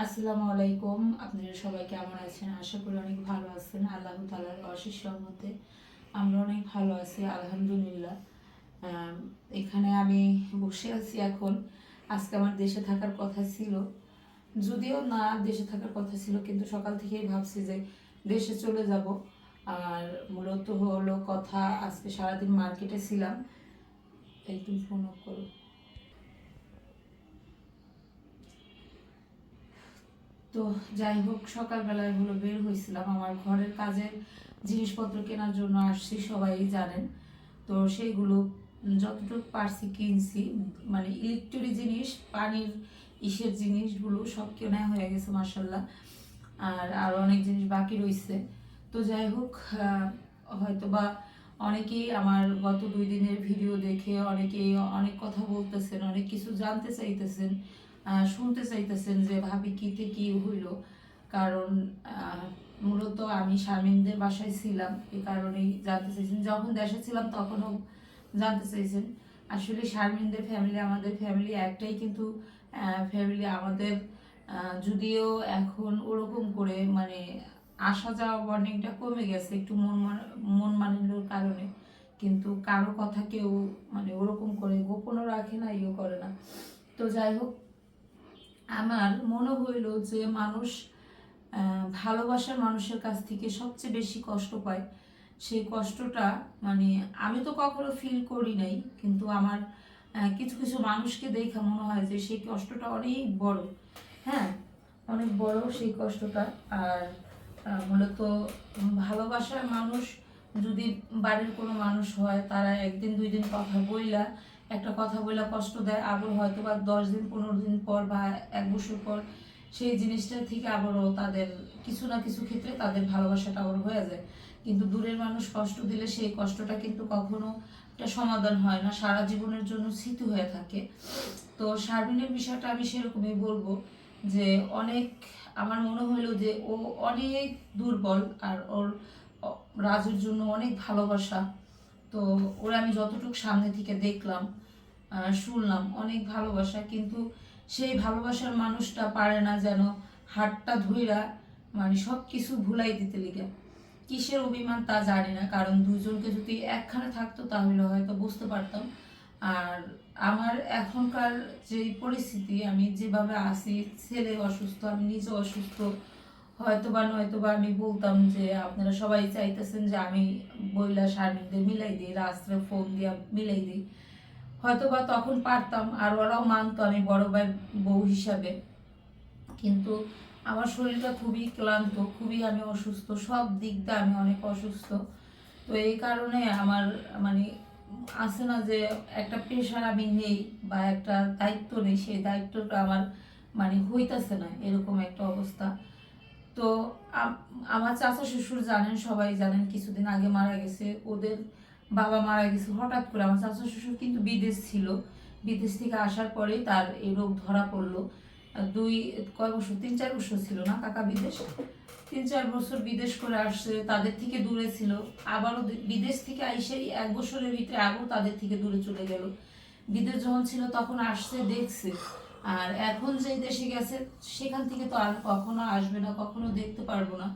আসসালামু আলাইকুম। আপনারা সবাই কেমন আছেন? আশা করি অনেক ভালো আছেন। আল্লাহ তালার অশেষ রহমতে আমরা অনেক ভালো আছি, আলহামদুলিল্লাহ। এখানে আমি বসে আছি এখন। আজকে আমার দেশে থাকার কথা ছিল। যদিও না দেশে থাকার কথা ছিল, কিন্তু সকাল থেকেই ভাবছি যে দেশে চলে যাব। আর মূলত হলো কথা, আজকে সারাদিন মার্কেটে ছিলাম। একটু ফোন করো। তো যাই হোক, সকালবেলায় হলো বের হয়েছিলাম। আমার ঘরের কাজের জিনিসপত্র কেনার জন্য আসছি, সবাই জানেন। তো সেইগুলো যতটুকু পারছি কিনছি। মানে ইলেকট্রিক জিনিস, পানির ইসের জিনিসগুলো সব কেনা হয়ে গেছে মাসাল্লাহ আর আর অনেক জিনিস বাকি রয়েছে। তো যাই হোক হয়তো বা অনেকেই আমার গত দুই দিনের ভিডিও দেখে, অনেকেই অনেক কথা বলতেছেন, অনেক কিছু জানতে চাইতেছেন। শুনতে চাইতেছেন যে ভাবি কিতে কি হইল? কারণ মূলত আমি শারমিনদের বাসায় ছিলাম, এ কারণেই জানতে চাইছেন। যখন দেশে ছিলাম তখনও জানতে চাইছেন। আসলে শারমিনদের ফ্যামিলি আমাদের ফ্যামিলি একটাই কিন্তু ফ্যামিলি আমাদের যদিও এখন ওরকম করে মানে আসা যাওয়া বর্নিংটা কমে গেছে একটু মন মান- মন মানিনোর কারণে। কিন্তু কারও কথা কেউ মানে ওরকম করে গোপনও রাখে না ইয়েও করে না। তো যাই হোক আমার মনে হইল যে মানুষ ভালোবাসার মানুষের কাছ থেকে সবচেয়ে বেশি কষ্ট পায়। সেই কষ্টটা মানে আমি তো কখনো ফিল করি নাই, কিন্তু আমার কিছু কিছু মানুষকে দেখে মনে হয় যে সেই কষ্টটা অনেক বড়। হ্যাঁ অনেক বড় সেই কষ্টটা। আর মূলত ভালোবাসার মানুষ যদি বাড়ির কোনো মানুষ হয়, তারা একদিন দুই দিন কথা বইলা একটা কথা বলে কষ্ট দেয়, আবার হয়তো বা দশ দিন, পনেরো দিন পর বা এক বছর পর সেই জিনিসটা থেকে আবারও তাদের কিছু না কিছু ক্ষেত্রে তাদের ভালোবাসাটা আবার হয়ে যায়। কিন্তু দূরের মানুষ কষ্ট দিলে সেই কষ্টটা কিন্তু কখনো একটা সমাধান হয় না, সারা জীবনের জন্য স্মৃতি হয়ে থাকে। তো শারমিনের বিষয়টা আমি সেরকমই বলব যে অনেক, আমার মনে হইল যে ও অনেক দুর্বল আর ওর রাজুর জন্য অনেক ভালোবাসা। তো ওরা আমি যতটুকু সামনে থেকে দেখলাম শুনলাম। অনেক ভালোবাসা, কিন্তু সেই ভালোবাসার মানুষটা পারে না যেন হাতটা ধইরা মানে সব কিছু ভুলাই দিতে লিগে। কিসের অভিমান তা জানি না, কারণ দুজনকে যদি একখানে থাকতো তাহলে হয়তো বুঝতে পারতাম। আর আমার এখনকার যে পরিস্থিতি, আমি যেভাবে আছি, ছেলে অসুস্থ, আমি নিজে অসুস্থ হয়তো বা নয়তো বা আমি বলতাম যে আপনারা সবাই চাইতেছেন যে আমি বইলা শারমিনদের মিলাই দিই রাস্তায় ফোন দিয়া মিলাই দিই। হয়তো বা তখন পারতাম আর ওরাও মানতো আমি বড় ভাইয়ের বউ হিসাবে। কিন্তু আমার শরীরটা খুবই ক্লান্ত, খুবই আমি অসুস্থ, সব দিক দিয়ে আমি অনেক অসুস্থ। তো এই কারণে আমার মানে আছে না যে একটা পেশার আমি নেই বা একটা দায়িত্ব নেই, সেই দায়িত্বটা আমার মানে হইতাছে না, এরকম একটা অবস্থা। তো আমার চাচা শ্বশুর জানেন, সবাই জানেন, কিছুদিন আগে মারা গেছে। ওদের বাবা মারা গেছে, হঠাৎ করে আমার চাচা শ্বশুর কিন্তু বিদেশ ছিল। বিদেশ থেকে আসার পরেই তার এই রোগ ধরা পড়ল। দুই, কয় বছর? তিন, চার বছর ছিল না কাকা বিদেশ? তিন, চার বছর বিদেশ করে আসছে, তাদের থেকে দূরে ছিল। আবারও বিদেশ থেকে আইসেই এক বছরের ভিতরে আবারও তাদের থেকে দূরে চলে গেল। বিদেশ যখন ছিল তখন আসছে, দেখছে। আর এখন যে দেশে গেছে, সেখান থেকে তো আর কখনো আসবে না, কখনো দেখতে পারব না।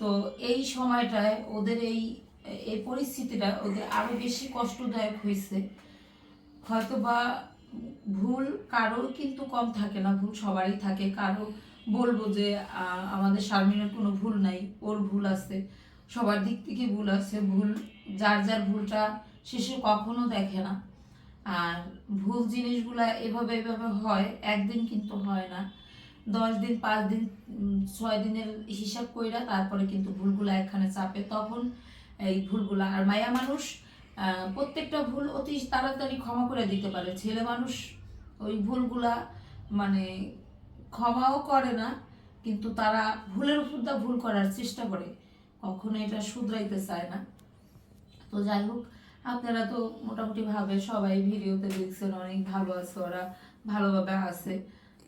তো এই সময়টায় ওদের এই এই পরিস্থিতিটা ওদের আরও বেশি কষ্টদায়ক হয়েছে। হয়তো বা ভুল কারও কিন্তু কম থাকে না, ভুল সবারই থাকে। কারও বলব যে আমাদের শারমিনের কোনো ভুল নাই, ওর ভুল আছে, সবার দিক থেকে ভুল আছে, ভুল, যার যার ভুলটা শেষে কখনো দেখে না। আর ভুল জিনিসগুলা এভাবে এভাবে হয়, একদিন কিন্তু হয় না। দশ দিন, পাঁচ দিন ছয় দিনের হিসাব কইরা তারপরে কিন্তু ভুলগুলো একখানে চাপে। তখন এই ভুলগুলো। আর মায়া মানুষ প্রত্যেকটা ভুল অতি তাড়াতাড়ি ক্ষমা করে দিতে পারে। ছেলে মানুষ ওই ভুলগুলা মানে ক্ষমাও করে না, কিন্তু তারা ভুলের উপর দা ভুল করার চেষ্টা করে। কখনো এটা শুধরাইতে চায় না। তো যাই হোক, আপনারা তো মোটামুটি ভাবে সবাই ভিডিওতে দেখছেন, অনেক ভালো আছে ওরা, ভালোভাবে আছে।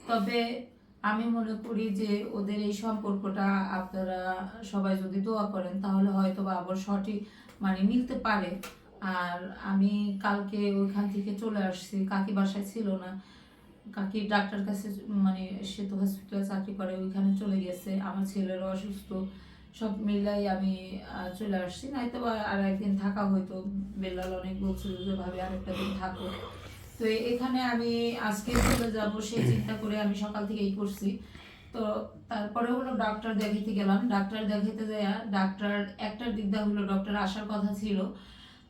তবে আমি মনে করি যে ওদের এই সম্পর্কটা আপনারা সবাই যদি দোয়া করেন, তাহলে হয়তো বা আবার সঠিক মানে মিলতে পারে। আর আমি কালকে ওইখান থেকে চলে আসছি, কাকি বাসায় ছিল না। কাকি ডাক্তার কাছে মানে সে তো হসপিটালে চাকরি করে, ওইখানে চলে গেছে। আমার ছেলেরও অসুস্থ। সব মিলাই আমি চলে আসছি। নয়তো আর একদিন থাকা হয়তো বেলাল অনেক বলছিল যে, ভাবে আরেকটা দিন থাকো। তো এখানে আমি আজকে চলে যাব সেই চিন্তা করে আমি সকাল থেকেই করছি। তো তারপরে হলো ডাক্তার দেখাইতে গেলাম। ডাক্তার দেখাইতে যাইয়া ডাক্তার একটার দিক দিয়ে হলো ডক্টর আসার কথা ছিল।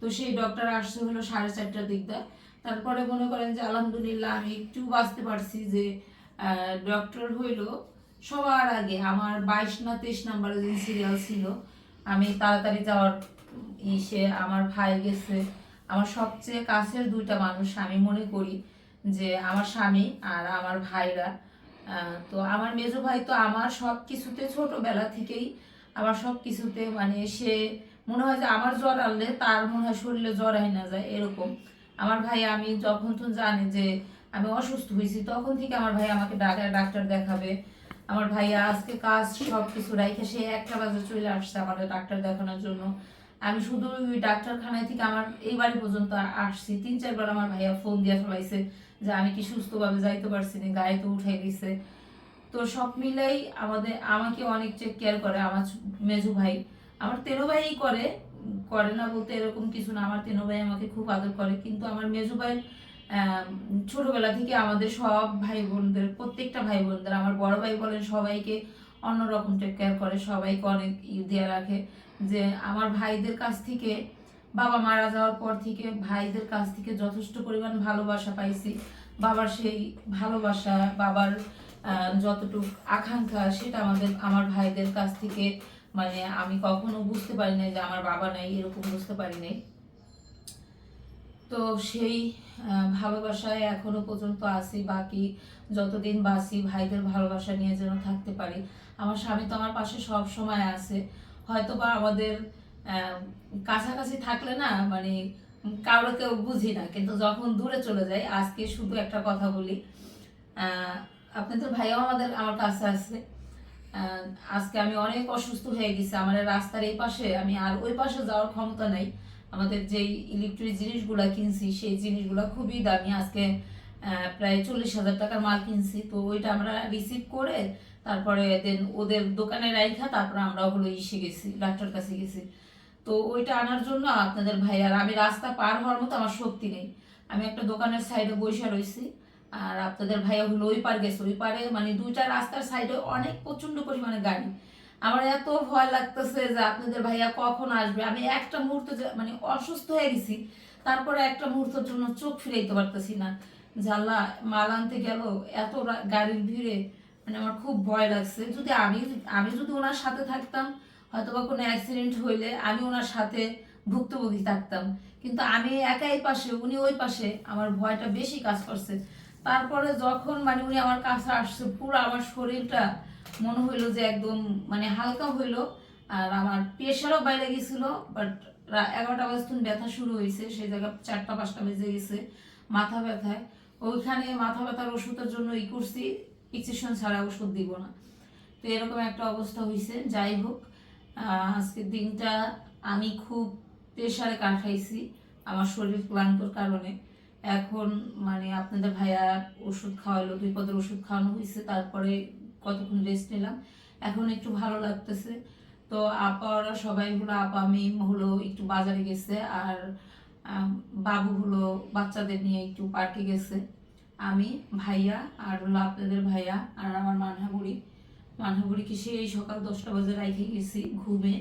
তো সেই ডক্টর আসছে হলো সাড়ে চারটার দিক দিয়ে তারপরে মনে করেন যে আলহামদুলিল্লাহ আমি একটু বাঁচতে পারছি যে ডক্টর হইল সবার আগে। আমার বাইশ না তেইশ নাম্বারে যে সিরিয়াল ছিল আমি তাড়াতাড়ি যাওয়ার ইসে আমার ভাই গেছে। আমার সবচেয়ে কাছের দুইটা মানুষ আমি মনে করি, যে আমার স্বামী আর আমার ভাইরা। তো আমার মেজো ভাই তো আমার সব কিছুতে ছোটবেলা থেকেই, আমার সব কিছুতে মানে সে মনে হয় যে আমার জ্বর আনলে তার মনে হয় শরীরে জ্বর আই না যায় এরকম। আমার ভাই আমি যখন তো জানি যে আমি অসুস্থ হয়েছি, তখন থেকে আমার ভাই আমাকে ডাক্তার ডাক্তার দেখাবে। আমার ভাইয়া আজকে কাজ সব কিছু রাইখে সে একটা বাজে চলে আসছে আমাদের ডাক্তার দেখানোর জন্য। আমি শুধু ওই ডাক্তারখানায় থেকে আমার এই বাড়ি পর্যন্ত আসছি। তিন, চারবার আমার ভাইয়া ফোন দিয়ে ফেলাইছে যে আমি কি সুস্থভাবে যাইতে পারছি না, গায়ে তো উঠে গেছে তো সব মিলাই আমাদের, আমাকে অনেক চেক কেয়ার করে আমার মেজু ভাই। আমার তেরো ভাই করে করে না বলতে এরকম কিছু না, আমার তেরো ভাই আমাকে খুব আদর করে। কিন্তু আমার মেজু ভাই ছোটবেলা থেকে আমাদের সব ভাই বোনদের, প্রত্যেকটা ভাই বোনদের, আমার বড় ভাই বলেন সবাইকে অন্যরকম টেক কেয়ার করে, সবাইকে অনেক দিয়ে রাখে। যে আমার ভাইদের কাছ থেকে, বাবা মারা যাওয়ার পর থেকে ভাইদের কাছ থেকে যথেষ্ট পরিমাণ ভালোবাসা পাইছি। বাবার সেই ভালোবাসা, বাবার যতটুকু আকাঙ্ক্ষা সেটা আমাদের, আমার ভাইদের কাছ থেকে মানে আমি কখনো বুঝতে পারি নাই যে আমার বাবা নাই, এরকম বুঝতে পারি নাই। তো সেই ভালোবাসায় এখনও পর্যন্ত আছি, বাকি যতদিন বাসি ভাইদের ভালোবাসা নিয়ে যেন থাকতে পারি। আমার স্বামী তো আমার পাশে সব সময় আছে। হয়তো বা আমাদের কাছাকাছি থাকলে না মানে কারও কেউ বুঝি না কিন্তু যখন দূরে চলে যাই আজকে শুধু একটা কথা বলি। আহ, আপনাদের ভাইও আমাদের আমার কাছে আছে। আজকে আমি অনেক অসুস্থ হয়ে গেছি। আমার রাস্তার এই পাশে আমি আর ওই পাশে যাওয়ার ক্ষমতা নাই। আমাদের যেই ইলেকট্রিক জিনিসগুলা কিনছি সেই জিনিসগুলা খুবই দামি। আজকে প্রায় চল্লিশ হাজার টাকার মাল কিনছি। তো ওইটা আমরা রিসিভ করে তারপরে দেন ওদের দোকানে রাইখা, তারপরে আমরা হলো ইসে গেছি, ডাক্তার কাছে গেছি। তো ওইটা আনার জন্য আপনাদের ভাই, আর আমি রাস্তা পার হওয়ার মতো আমার শক্তি নেই। আমি একটা দোকানের সাইডে বসে রয়েছি আর আপনাদের ভাইয়া হলো ওই পার গেছে। ওই পারে মানে দুইটা রাস্তার সাইডে অনেক প্রচণ্ড পরিমাণে গাড়ি। আমার এত ভয় লাগতেছে যে আপনাদের ভাইয়া কখন আসবে? আমি একটা মুহূর্ত মানে অসুস্থ হয়ে গেছি, তারপরে একটা মুহূর্তের জন্য চোখ ফিরাইতে পারতেছি না। জানলা মাল আনতে গেল, এত গাড়ির ভিড়ে মানে আমার খুব ভয় লাগছে। যদি আমি আমি যদি ওনার সাথে থাকতাম হয়তো বা কোনো অ্যাক্সিডেন্ট হইলে আমি ওনার সাথে ভুক্তভোগী থাকতাম। কিন্তু আমি একাই পাশে, উনি ওই পাশে, আমার ভয়টা বেশি কাজ করছে। তারপরে যখন মানে উনি আমার কাছে আসছে, পুরো আমার শরীরটা মনে হইল যে একদম মানে হালকা হইল, আর আমার প্রেশারও বাইরে গেছিল বাট এগারোটা বাজে তখন ব্যথা শুরু হয়েছে, সেই জায়গায় চারটা, পাঁচটা বেজে গেছে, মাথা ব্যথায়। ওইখানে মাথা ব্যথার ওষুধের জন্য ই করছি ইক্সেশন ছাড়া ওষুধ দিব না। তো এরকম একটা অবস্থা হয়েছে যাই হোক আজকের দিনটা আমি খুব প্রেশারে কাটাইছি আমার শরীর ক্লান্তর কারণে। এখন মানে আপনাদের ভাইয়া ওষুধ খাওয়ালো দুই পদের ওষুধ খাওয়ানো হয়েছে তারপরে কতক্ষণ রেস্ট নিলাম। এখন একটু ভালো লাগতেছে। তো আপারা সবাই হলো, আপা, আমি হলো একটু বাজারে গেছে, আর বাবু হলো বাচ্চাদের নিয়ে একটু পার্কে গেছে। আমি, ভাইয়া আর হলো আপনাদের ভাইয়া আর আমার মানহাবুড়ি। মানহাবুড়িকে সেই সকাল দশটা বাজে রাইখে গেছি ঘুমে।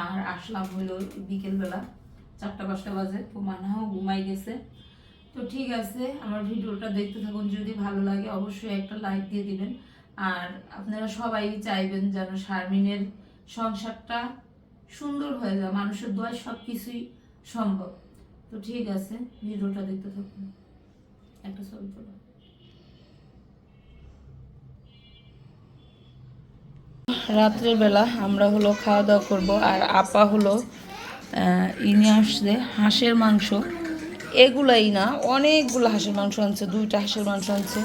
আর আসলাম হলো বিকেলবেলা চারটা পাঁচটা বাজে, তো মানহাও ঘুমাই গেছে। তো ঠিক আছে, আমার ভিডিওটা দেখতে থাকুন। যদি ভালো লাগে অবশ্যই একটা লাইক দিয়ে দিবেন। আর আপনারা সবাই চাইবেন যেন শারমিনের সংসারটা সুন্দর হয়ে যায়, মানুষের দোয়ায় সব কিছুই সম্ভব। তো ঠিক আছে ভিডিওটা দেখতে থাকুন। একটা ছবি তোলো। রাত্রের বেলা আমরা হলো খাওয়া দাওয়া করব আর আপা হলো আহ, ই নিয়ে আসছে হাঁসের মাংস। এগুলাই না অনেকগুলো হাঁসের মাংস আনছে দুইটা হাঁসের মাংস আনছে।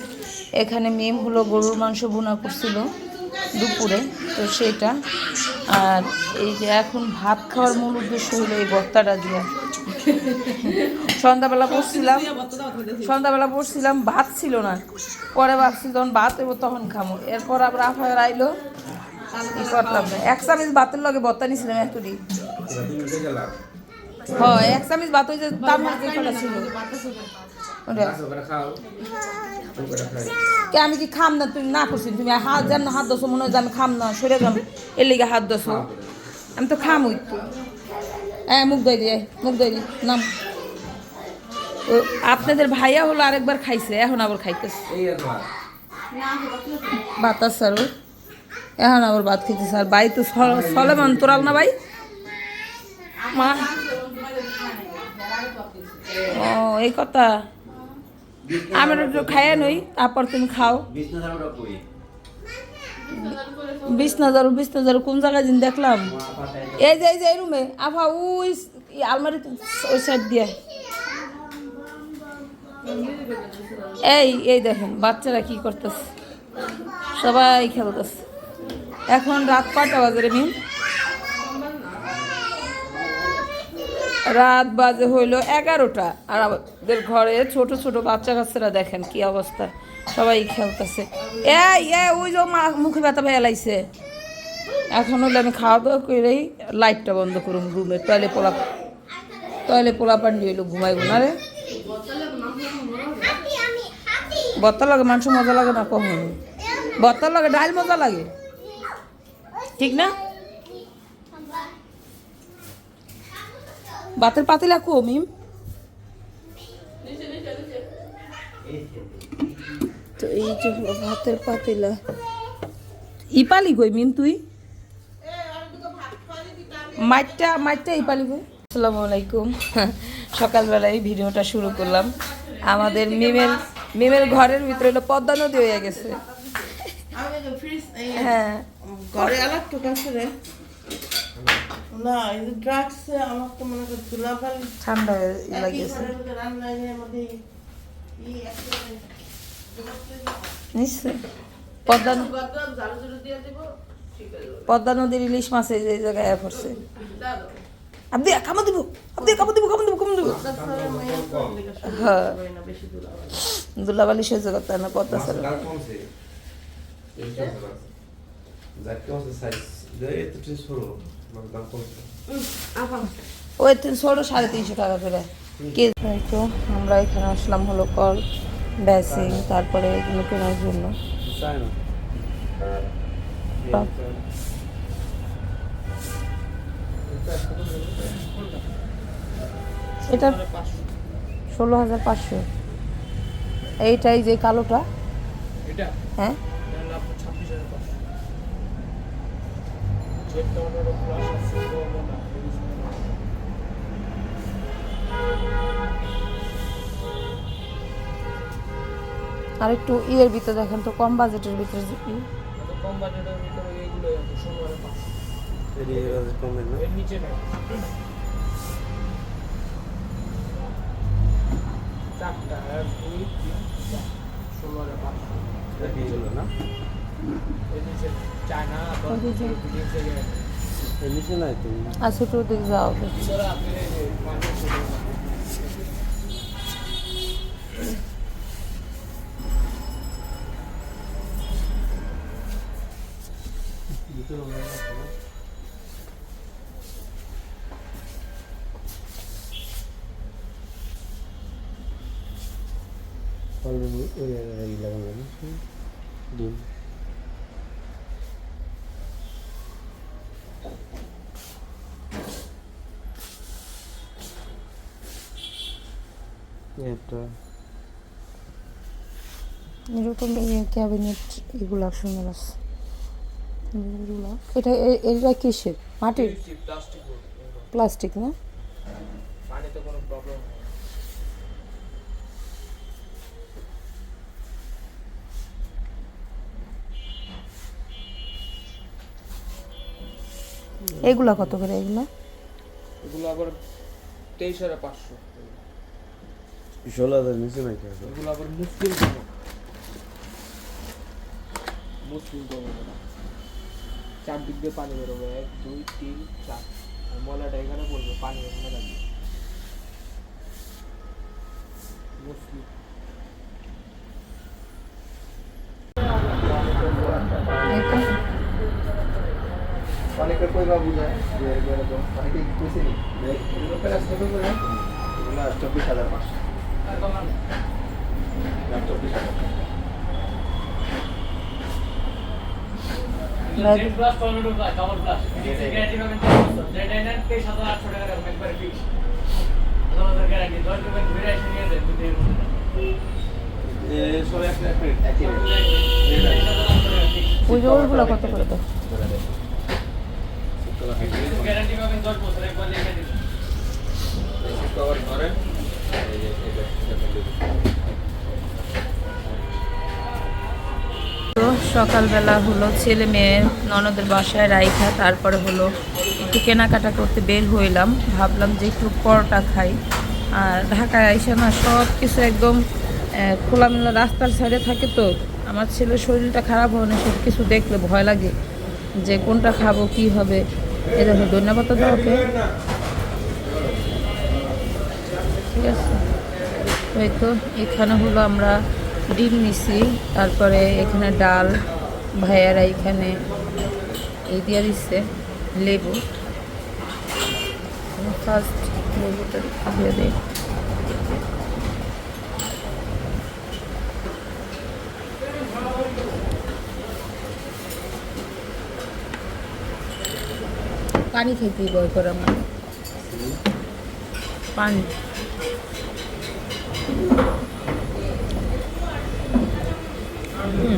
এখানে মেম হলো গরুর মাংস বোনা করছিল দুপুরে তো সেটা। আর এই যে এখন ভাত খাওয়ার মূল উদ্দেশ্য হলো এই ভর্তাটা দিয়া। সন্ধ্যাবেলা বসছিলাম সন্ধ্যাবেলা বসছিলাম ভাত ছিল না। পরে ভাবছি যখন ভাত হইব তখন খামো। এরপর আবার আফায়ার আইলো। ই করলাম? না। এক চামিচ ভাতের লগে বত্তা নিছিলাম এতটি। হ্যাঁ এক চামিচ ভাত যে তার মধ্যে ছিল। কে আমি কি খাম না তুমি না করছি তুমি হাত যেন হাত দোছো মনে হয় আমি খাম না সরে যাম। এর লিগে হাত দোছো আমি তো খাম ওই তো। হ্যাঁ মুখ দই দিয়ে মুখ দই দিয়ে নাম। আপনাদের ভাইয়া হলো আরেকবার খাইছে, এখন আবার খাইতেছে। বাতাস স্যার। এখন আবার ভাত খেতে স্যার ভাই তো সলে সলেমান তোরাল না ভাই? মা? ও, এই কথা। একটু খাইয়া নই, তারপর তুমি খাও। বিশ নাজার বিশ নাজার কোন জায়গায় দিন দেখলাম। এই যে এই যে, এই রুমে আফা, ওই আলমারি ওই সাইড দিয়ে। এই এই দেখেন, বাচ্চারা কি করতেছে। সবাই খেলতেছে। এখন রাত কটা বাজে রে মিম? রাত বাজে হইল এগারোটা। আর আমাদের ঘরে ছোট ছোট বাচ্চা কাচ্চারা দেখেন কি অবস্থা। সবাই খেলতেছে। এই এ, ওই যে মা মুখে ব্যথা ভেয়ে লাইছে। এখন হলে আমি খাওয়া দাওয়া করেই লাইটটা বন্ধ করুন রুমে। টয়লে পোলা টয়লে পোলা পান্ডি হইল ঘুমাইব। না রে। বত্তা লাগে মাংস মজা লাগে না কখন? বত্তা লাগে ডাল মজা লাগে। ঠিক না? বাতের পাতিলা কো তো এই যে ভাতের পাতিলা। ইপালি কই মিম তুই? মাইটটা মাইটটা ইপালি কই আসসালামু আলাইকুম। সকালবেলায় ভিডিওটা শুরু করলাম। আমাদের মিমের মিমের ঘরের ভিতরে হলো পদ্মা নদী হয়ে গেছে। হ্যাঁ। ঘরে আলাদা তো কাছে না এই যে ড্রাগস আমার তো মনে ঠান্ডা লাগিয়েছে নিশ্চয় পদ্মা নদীর ইলিশ মাছ এই জায়গায় পড়ছে। আব্দি কামা দিব আব্দি কামা দিব কামা দিব কামা দিব। হ্যাঁ। না বেশি ধুলাবালি দুলাবালি সহ্য করতে না পদ্মা ছাড়া ওই সাড়ে তিনশো টাকা করে। কে তো আমরা এখানে আসলাম হলো কল। বেসিং তারপরে এগুলো কেনার জন্য। এটা ষোলো হাজার পাঁচশো। এইটাই যে কালোটা? হ্যাঁ। এটা হলো আর একটু ইয়ের ভিতরে দেখেন তো কম বাজেটের ভিতরে। কম বাজেটের ভিতরে এর নিচে নেই চারটা এক দুই তিন চার ষোলো হাজার পাঁচশো এর নিচে থেকে আর ছোটো দিক যাও মাঝে ছোটো এরকম ক্যাবিনেট এগুলো সুন্দর আছে এটা এটা কিসের? মাটির? প্লাস্টিক না? পানিতে কোনো প্রবলেম এগুলা কত করে এগুলা? এগুলো আবার তেইশ হাজার পাঁচশো। ষোলো হাজার নিচে নাকি এগুলো আবার না চারদিক দিয়ে পানি বেরোবে। এক দুই তিন চার। আর ময়লাটা এখানে পড়বে পানি এখানে লাগবে এটা অনেকে কইবা বুঝায় যে এরকম অনেকে কইছে নি। যে এগুলো প্রাইস কত করে এগুলো চব্বিশ হাজার পাঁচশো চব্বিশ হাজার। ওই রোলগুলো কত করে দাও গ্যারান্টি পাবেন 10 বছর একবার লিখে দিন কভার ধরেন এই যে এটা সকালবেলা হলো ছেলে মেয়ে, ননদের বাসায় রাইখা, তারপরে হলো একটু কেনাকাটা করতে বের হইলাম। ভাবলাম যে একটু পরোটা খাই। আর ঢাকায় আইসা না সব কিছু একদম খোলামেলা রাস্তার সাইডে থাকে তো। আমার ছেলের শরীরটা খারাপ হয় না সব কিছু দেখলে ভয় লাগে যে কোনটা খাব, কি হবে। এ দেখো, ধন্যবাদ দাও ওকে। ঠিক আছে। ওই তো, এখানে হলো আমরা ডিম নিছি, তারপরে এখানে ডাল, ভাইয়ারা এখানে এই দিয়ে দিচ্ছে লেবু। ফার্স্ট লেবুটা দিয়ে দিই। পানি খেতেই বয় করে আমার। পানি। হুম,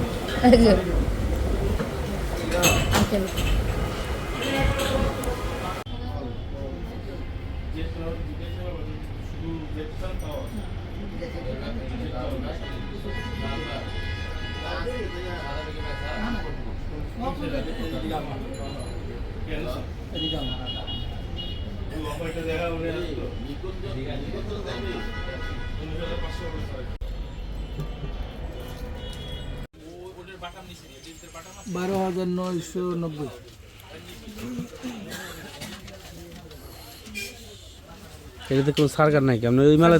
বারো হাজার নয়শো নব্বই। এটাতে কোনো সারকার নাই কি? আপনি ওই মেলা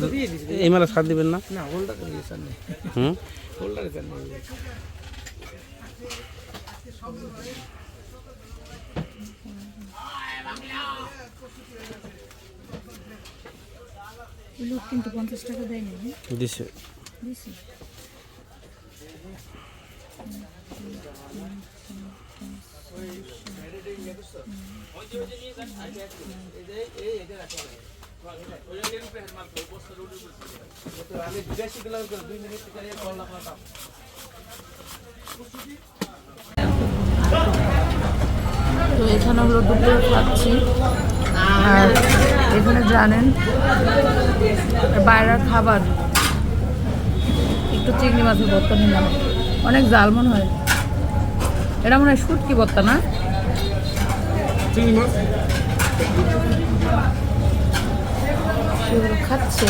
এই মেলা সার দিবেন না? না হোল্ডার দিয়ে স্যার নেই। হুম? হোল্ডারে স্যার নেই। লোক কিন্তু পঞ্চাশ টাকা দেয়নি। দিছে। দিছি। তো এখানে হলো দুপুরে খাচ্ছি আর এখানে জানেন, বাইরের খাবার, একটু চিংড়ি মাছের ভর্তা নিলাম অনেক জাল মনে হয়। এটা মনে হয় সুটকি বর্তা না? খাচ্ছে।